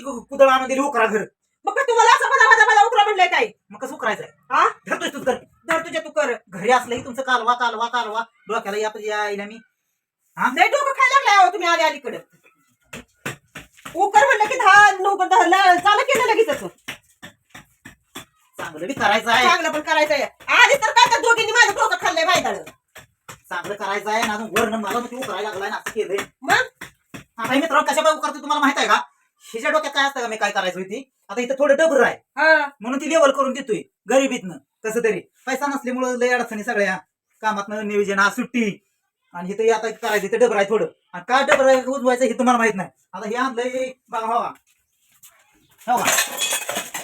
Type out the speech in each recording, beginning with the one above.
ती कुदळ आणून दिली उकरा घर. मग का तुम्हाला असं मला माझा मला उकरा म्हणलंय काय? मग कसं उकरायचंय हा? धरतोय तूच कर धर तुझ्या तू कर. घरी असलं की तुमचं कालवा कालवा कालवा. डोक्याला या यायला मी. लय डोकं खायला लागलाय अहो तुम्ही आले अलीकडे. उकर म्हणलं की दहा नऊ दहा चालू केलं लगेच चांगलं बी करायचं आहे. चांगलं पण करायचंय आधी तर काय तर दोघींनी माझं डोकं खाल्लंय माहिती चांगलं करायचं आहे ना अजून. वरण मला ते उकरायला लागलाय ना असं केलंय. मग? आता हे मित्र कशा उकरते तुम्हाला माहीत आहे का? हिच्या डोक्यात काय असतं का? मी काय करायचं होती आता इथं थोडं डबर आहे. हा. म्हणून ती लेवल करून देतोय गरिबीतनं. कसं तरी. पैसा नसल्यामुळं लय अडचणी सगळ्या. कामातनं नियोजन सुट्टी. आणि इथं आता करायचं इथं डबर आहे थोडं. आणि काय डबर आहे उजवायचं हे तुम्हाला माहीत नाही. आता हे आणलंय बघा हो का? हो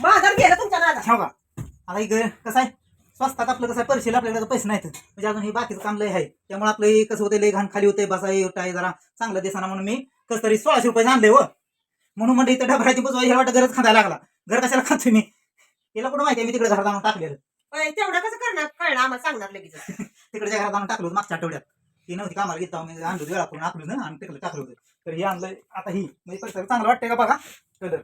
माझं गेलं तुमच्या हो आता हे ग- कसं आहे? स्वस्तात आपलं कसं आहे? पैसे आपल्याकडे पैसे नाहीत. म्हणजे अजून हे बाकीचं काम लय आहे. त्यामुळे आपलं हे कसं होतं लय घाण खाली होते बसा हे आहे जरा चांगलं दिसाना म्हणून मी कसं तरी सोळाशे रुपये आणले हो. म्हणून म्हणजे इथं डबराची बुजवा हे वाटत गरज खांदायला लागला. घर कशाला खातो मी? तिला कुठं माहिती मी तिकडे घरात आणून टाकलेलं. होय, तेवढं कसं करणार? कळणार आम्हाला सांगणार लगेच. तिकडच्या घरात आणून टाकलं होतं मागच्या आठवड्यात. ती नव्हती कामाला घेता मी आणलं वेळा करून आखलं ना आणि तिकडे टाकलं होतं. तर हे आणलं आता ही. म्हणजे परिसर चांगलं वाटतंय का बघा? कलर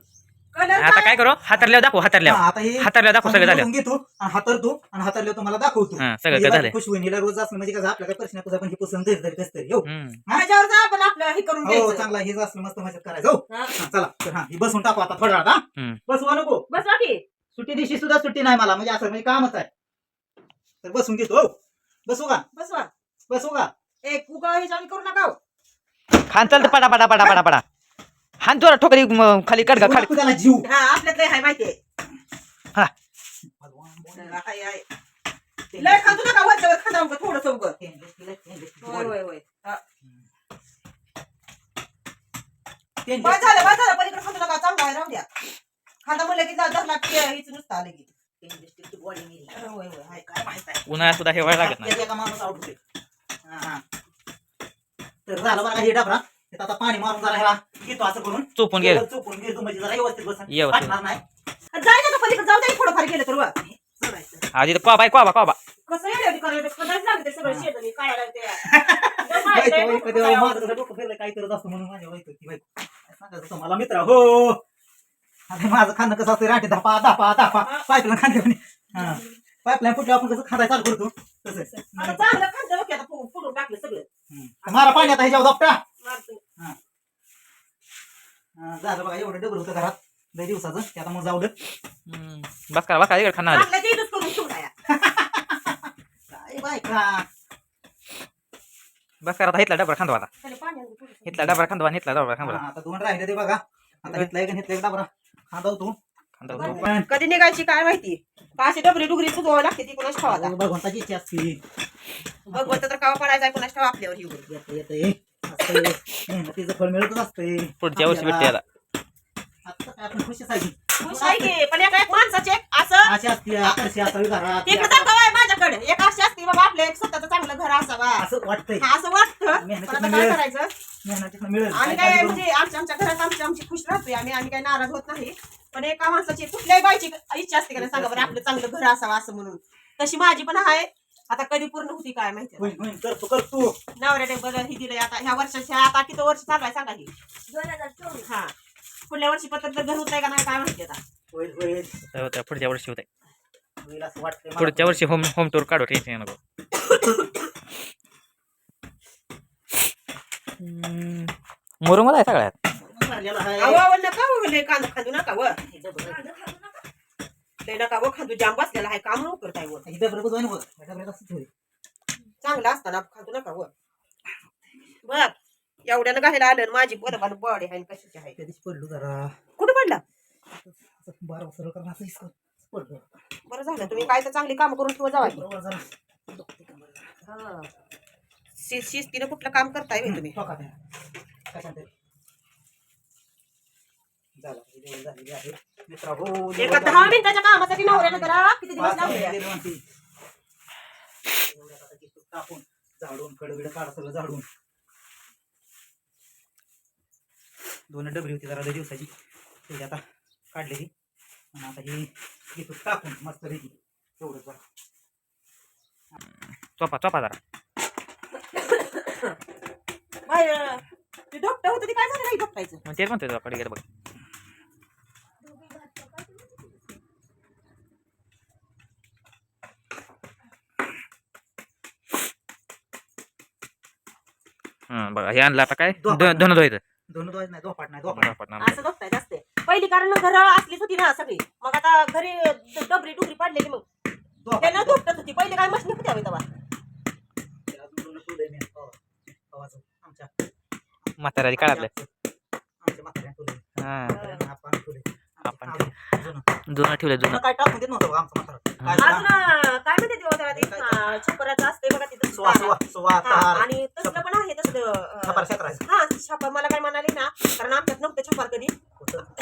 आता काय? करू? हातरल्यावर दाखव हातरल्यावर. आता हे हातरल्यावर दाखव सगळं झालं. घेतो आणि हातरतो आणि हातरल्यावर तुम्हाला दाखवतो. हा सगळं काय झालंय खुश होईल हिला रोज असलं म्हणजे कसं आपल्याला प्रश्न कसं आपण ही पसंत तरी कसं तरी हो हम्म. माझ्यावर जा आपण आपलं हे करून हो घ्यायचं. चांगला हेच असलं मस्त मजा करायचं. हो हा. हा, चला तर हा ही बसून टाकू आता थोडा हा. हम्म. बसवा नको. बस बाकी सुट्टी दिवशी सुद्धा सुट्टी नाही मला म्हणजे असं म्हणजे कामच आहे. तर बसून घेतो हो. बसू का? बसवा. बसू का? एक उगा हे जाऊन करू नका हो. खान चालतं पडा पडा पडा पडा पडा. हान जोरा ठोकरी म, खाली कडगा खाली. नको त्याला जीव? हा आपल्यात लय हाय माहितीये. हा. हाय, हाय. लय खातो नका वरच्यावर खाता उगा थोडंसं उगं होय होय होय. हा. बस झालं बस झालं पलीकडे खातो नका चांगला आहे राहू द्या. खाता म्हणलं की दस लाख हीच नुसतं आलं की. होय होय हाय काय माहीत आहे. उन्हाळ्यात सुद्धा हेवायला लागत नाही. एका माणूस आउट होते हा, हा. तर झालं बघा हे डबरा आता पाणी मारून जरा ह्याला घेतो असं करून. चोपून गेलं चोपून घेतो म्हणजे जरा व्यवस्थित बसन व्यवस्थित. फाटणार नाही जाय ना पलीकडे जाऊ दे थोडंफार गेलं तर वा. आधी तर कोबा कोबा कोबा कसं करायला? लागते सगळं शेजारी ते माझं कसं डोकं फिरलं काय करत असतं म्हणून माझ्या बायको ती बायको. काय सांगायचं तुम्हाला मित्र हो. माझं खाणं कसं असतं राठी धापा धापा धापा. पाईपलाईन खांदे म्हणे. पाईपलाईन फुटल्यावर आपण कसं खांदाय चालू करतो. तसं आता चांगलं खाल्लं बघ की आता फु- फुडून टाकलं सगळं. हम्म. मारा पाण्यात ह्याच्यावर धापटा. मारतो. झालं बघा एवढं होतं घरात. लय दिवसाचं. ते आता मग जाऊ. बस करा बस करा इकडे खाणार चांगलं ते इथंच करून ठेवला या. काय बायका? बस करा आता हितला डबरा खांदवा आता. त्याला. हितला डबरा खांदवा हितला डबरा खांदवा. हा, आता दोन राहिले ते बघा. आता घेतला एक घेतला एक डाबरा. हा जाऊ तू. खांदवा पण कधी निघायची काय माहिती? का अशी डबरी डुगरी सुधवावं लागते ती कोणाच ठेवा आता भगवंताची इच्छा असते. भगवंत तर कावा पडायचा कोणाच ठेवा आपल्यावर येऊन येतं. मेहनतीचं फळ मिळतच असते पुढच्या वर्षी भेटते आता काय आपण की. खुश आहे की पण एका एक माणसाचे असं अशी असते आकर्षी असावी घरात. तिकडे दाखव आहे माझ्याकडे. एक अशी असते बाबा आपलं एक स्वतःचं चांगलं घर असावा. असं वाटतंय. हा, असं वाटतं. मेहनतीचं पण आता काय मिळेल. करायचं? मेहनतीनं मिळेल. आम्ही काय म्हणजे आमच्या आमच्या घरात आमची आमची खुश राहतोय. आम्ही आम्ही काय नाराज होत नाही. पण एका माणसाची कुठल्याही बायची इच्छा असते का नाही सांगा बरं आपलं चांगलं घर असावं असं म्हणून. तशी माझी पण आहे. आता कधी पूर्ण होती काय माहिती होईल, होईल. करतो करतो. नवऱ्याने बदल ही दिलंय आता. ह्या वर्षाच्या आता किती वर्ष चालू आहे सांगा ही हा. पुढल्या वर्षी पत्र तर घर होत आहे का नाही काय माहिती आता. होईल होईल. पुढच्या वर्षी होते होईल असं वाटतंय मला. पुढच्या वर्षी होम होम टूर काढू टेन्शन नको. हम्म. मुरुंगला आहे सगळ्यात. झालेलं आहे. अहो अहो, नका हो, लय कांदा खांदू नका व. हे डबरं. नका व खांदू जाम बसलेला आहे काम नको करताय व डबरं बुजवाय नको. डबऱ्यात असंच ठेवू. चांगला असताना खांदू नका व बघ एवढ्यानं घालायला आलं आणि माझी बरोबर बॉडी आहे आणि कशाची आहे त्या दिवशी पडलो जरा कुठं पडला बारा सरळ असं पडलो बरं झालं तुम्ही काय तर चांगली काम करून ठेवा जावा की. बरोबर जरा दुखते. हा. शि- शिस्तीनं कुठलं काम करताय तुम्ही. कशात. झालं, हे जेवण झालेलं आहे. एका दहा. मिनिटाच्या कामासाठी नवऱ्यानं किती दिवस टाकून झाडून कडबिड काढ सगळं झाडून. दोन डबरी होती जरा दिवसाची. तेवढी आता काढलेली. आणि आता ही घेतो टाकून मस्त रेडी. एवढं जरा चोपा चोपा जरा. बाय ते डॉक्टर होतं ते काय झालं नाही डॉक्टरायचं मग तेच म्हणतोय तुझ्याकडे गेलं बघ. बघा हे आणलं आता काय? धन धुवायचं. दोन दोन नाही दोपाट नाही दोपाट. असं बघताय जास्त पहिली कारण घर असलीच होती ना सगळी. मग आता घरी डबरी डुबरी पाडलेली मग. त्यानं धुपटत होती. पहिली काय मशनी होती हवी तेव्हा. दोन ठेवलंय मी. हो. आमच्या म्हाताऱ्याच्या काळातलं आमच्या. हा. आपण जुनं. ठेवलं. जुनं काय टाकून देत नव्हतं आमचं म्हातारं. काय अजून काय म्हणते तेव्हा त्याला ते? हा, छपराचं असते बघा तिथं. सुवा सुवा सुवा हा, तार आणि तसलं पण आहे तसलं छपार हा छापा मला काय म्हणाले ना कारण आमच्यात नव्हतं छपार कधी.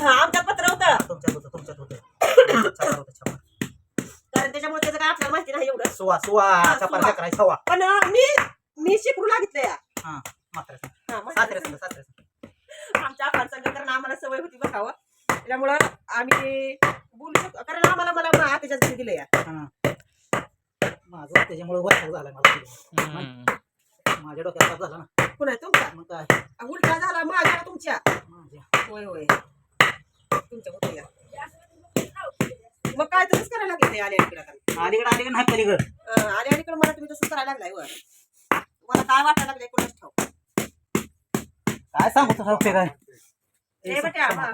हा, आमच्यात पत्र होतं. तुमच्यात होतं तुमच्यात होतं. छपार होतं, छपार. कारण त्याच्यामुळे त्याचं काय आपल्याला माहिती नाही एवढं. सुवा सुवा हा, छपार पण मी मी शिकू लागले या हा म्हाताऱ्याचं. हा, मग सासऱ्याचं सासऱ्याचं. आमच्या आपण संग कारण आम्हाला सवय होती बघावं त्यामुळं आम्ही बोलू शकतो कारण आम्हाला मला मा- त्याच्याच घरी दिलं या हा. माझं त्याच्यामुळे वैताग झाला मला हं. माझ्या डोक्यात ताप झाला ना पुन्हा तुमचा मग काय उलटा झाला माझ्या तुमच्या माझ्या होय होय तुमच्या होत्या या. मग काय तसंच करायला लागले आले अलीकडे आता. अलीकडे अलीकडे नाही पलीकडे अं, आले अलीकडे मला तुम्ही तसंच करायला लागलाय वर मला काय वाटायला लागलंय कोणाच ठाऊ काय सांगू तुला आहे ए बेटा, हा.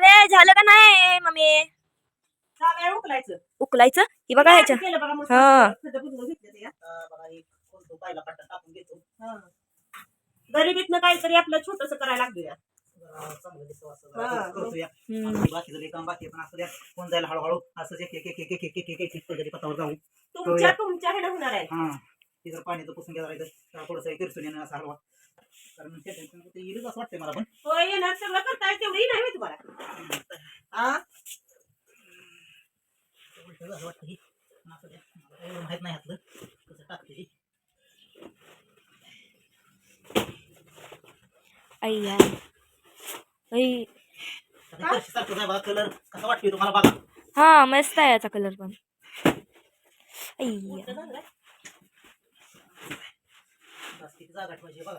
अरे झालं का नाही मम्मी? उकलायचं. उकलायचं? बघा ह्याच्या. हा. गरीबीतनं काहीतरी आपलं छोटस करायला लागलं हळूहळू असं तुमच्या होणार आहे. हा. तिथं पाणी पुसून घ्यायला थोडस किरसुने असा कारण ते टेन्शन ते येईलच असं वाटतंय मला पण. होय येणार सगळं करताय तेवढी नाही होय तुम्हाला. उलटं झालं वाटतं. पण असं द्या. मला एवढं माहीत नाही ह्यातलं कसं टाकते ती. अय्या ऐ आता हे फरशी सारखं आहे बघा कलर कसा वाटतोय तुम्हाला बघा. हा मस्त आहे याचा कलर पण. अय्या मोठं झालंय. बस किती जागा ठेवायची बघा.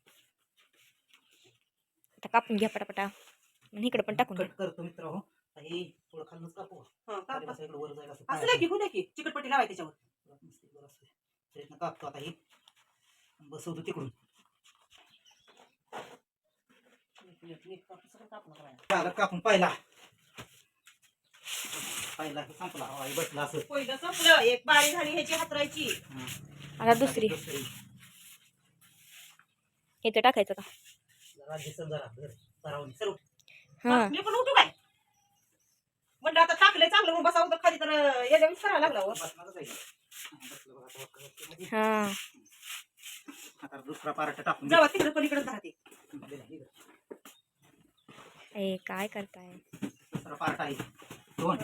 आता कापून घ्या पटापटा. आणि इकडे पण टाकून घ्या. कट करतो मित्र हो. काही थोडं खालूनच कापू. हा, कापा. बसा इकडं वर जायला असं असं नाही की होऊ द्या की. चिकटपट्टी लावाय त्याच्यावर. असं. कापतो आता ही. बसवतो तिकडून. सगळं कापून पाहिला. पाहिला की संपला. हवा हे बसला असं. पहिलं संपलं. एक बारी झाली ह्याची हातरायची. हा. आता दुसरी. दुसरी. इथं टाकायचं का? सर्व हा. मी पण उठू काय? म्हणलं आता टाकलंय चांगलं मग बसावं तर खाली तर लागला हो. हा, आता. हा दुसरा पार्ट टाकून जेव्हा तिकडे पलीकडे राहते. दे. ए काय करताय? दुसरा पार्ट आहे. दोन.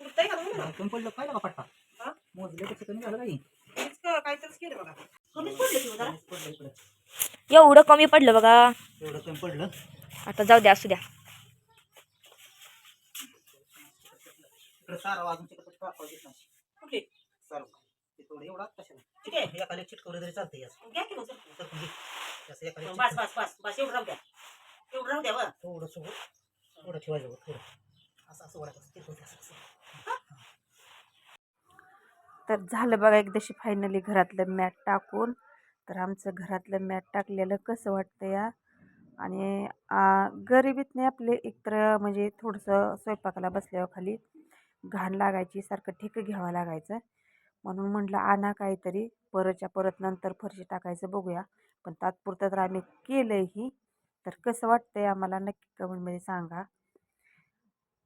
उठतंय का तुम्ही? दोन पडलं पाहिलं का पट्टा? हा? मोजले कसं कमी झालं काही काहीतरीच केलं बघा. कमीच पडलं की हो जरा? पडलं इकडं. एवढं कमी पडलं बघा. एवढं कमी पडलं? आता जाऊ द्या असू द्या. तर झालं बघा एकदाशी फायनली घरातलं मॅट टाकून. तर आमचं घरातलं मॅट टाकलेलं कसं वाटतं या? आणि गरिबीतने आपले एकतर म्हणजे थोडंसं स्वयंपाकाला बसल्यावर खाली घाण लागायची सारखं ठिकं घ्यावं लागायचं. म्हणून म्हटलं आणा काहीतरी. परतच्या परत नंतर फरशी टाकायचं बघूया. पण तात्पुरतं तर आम्ही केलं ही तर कसं वाटतंय आम्हाला नक्की कमेंटमध्ये सांगा.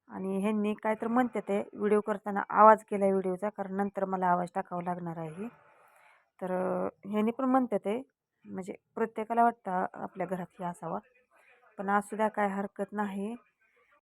आणि ह्यांनी काय तर म्हणते ते व्हिडिओ करताना आवाज केला व्हिडिओचा कारण नंतर मला आवाज टाकावा लागणार आहे. तर ह्याने पण म्हणते ते म्हणजे प्रत्येकाला वाटतं आपल्या घरात हे असावा. पण असू द्या काय हरकत नाही.